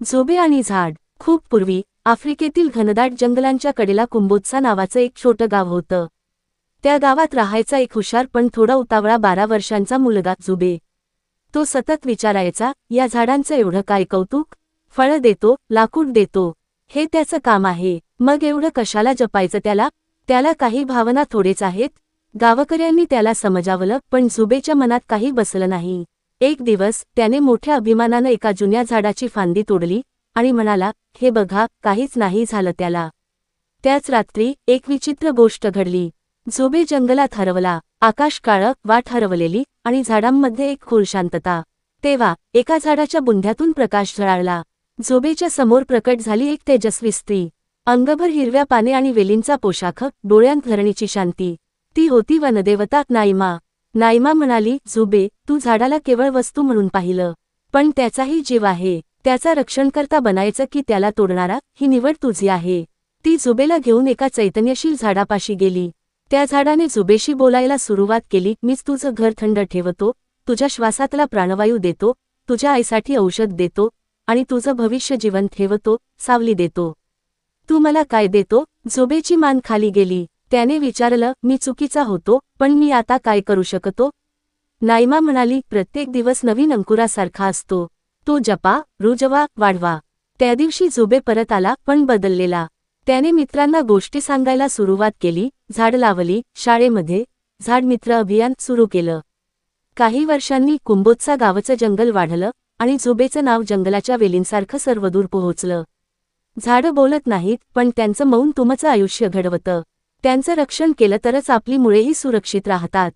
झोबे आणि झाड खूप पूर्वी आफ्रिकेतील घनदाट जंगलांच्या कडेला कुंबोत्सा नावाचं एक छोटं गाव होतं. त्या गावात राहायचा एक हुशार पण थोडा उतावळा बारा वर्षांचा मुलगा झुबे. तो सतत विचारायचा या झाडांचं एवढं काय कौतुक? फळं देतो लाकूड देतो हे त्याचं काम आहे मग एवढं कशाला जपायचं त्याला? त्याला काही भावना थोडेच आहेत. गावकऱ्यांनी त्याला समजावलं पण झुबेच्या मनात काही बसलं नाही. एक दिवस त्याने मोठ्या अभिमानानं एका जुन्या झाडाची फांदी तोडली आणि म्हणाला हे बघा काहीच नाही झालं त्याला. त्याच रात्री एक विचित्र गोष्ट घडली. झोबे जंगलात हरवला आकाश काळं वाट हरवलेली आणि झाडांमध्ये एक खोल शांतता. तेव्हा एका झाडाच्या बुंध्यातून प्रकाश झळाळला. झोबेच्या समोर प्रकट झाली एक तेजस्वी स्त्री. अंगभर हिरव्या पाने आणि वेलींचा पोशाख डोळ्यांत धरणीची शांती. ती होती वनदेवता नाईमा. नाईमा म्हणाली झुबे तू झाडाला केवळ वस्तू म्हणून पाहिलं. पण त्याचाही जीव आहे. त्याचा रक्षणकर्ता बनायचं की त्याला तोडणारा ही निवड तुझी आहे. ती झुबेला घेऊन एका चैतन्यशील झाडापाशी गेली. त्या झाडाने झुबेशी बोलायला सुरुवात केली मीच तुझं घर थंड ठेवतो तुझ्या श्वासातला प्राणवायू देतो तुझ्या आईसाठी औषध देतो आणि तुझं भविष्य जीवन ठेवतो सावली देतो. तू मला काय देतो? झोबेची मान खाली गेली. त्याने विचारलं मी चुकीचा होतो पण मी आता काय करू शकतो? नाईमा म्हणाली प्रत्येक दिवस नवीन अंकुरासारखा असतो. तो जपा रुजवा वाढवा. त्या दिवशी जुबे परत आला पण बदललेला. त्याने मित्रांना गोष्टी सांगायला सुरुवात केली झाड लावली शाळेमध्ये झाड मित्र अभियान सुरू केलं. काही वर्षांनी कुंभोत्सा गावाचं जंगल वाढलं आणि झुबेचं नाव जंगलाच्या वेलींसारखं सर्वदूर पोहोचलं. झाडं बोलत नाहीत पण त्यांचं मौन तुमचं आयुष्य घडवतं. त्यांचं रक्षण केलं तरच आपली मुळेही सुरक्षित राहतात.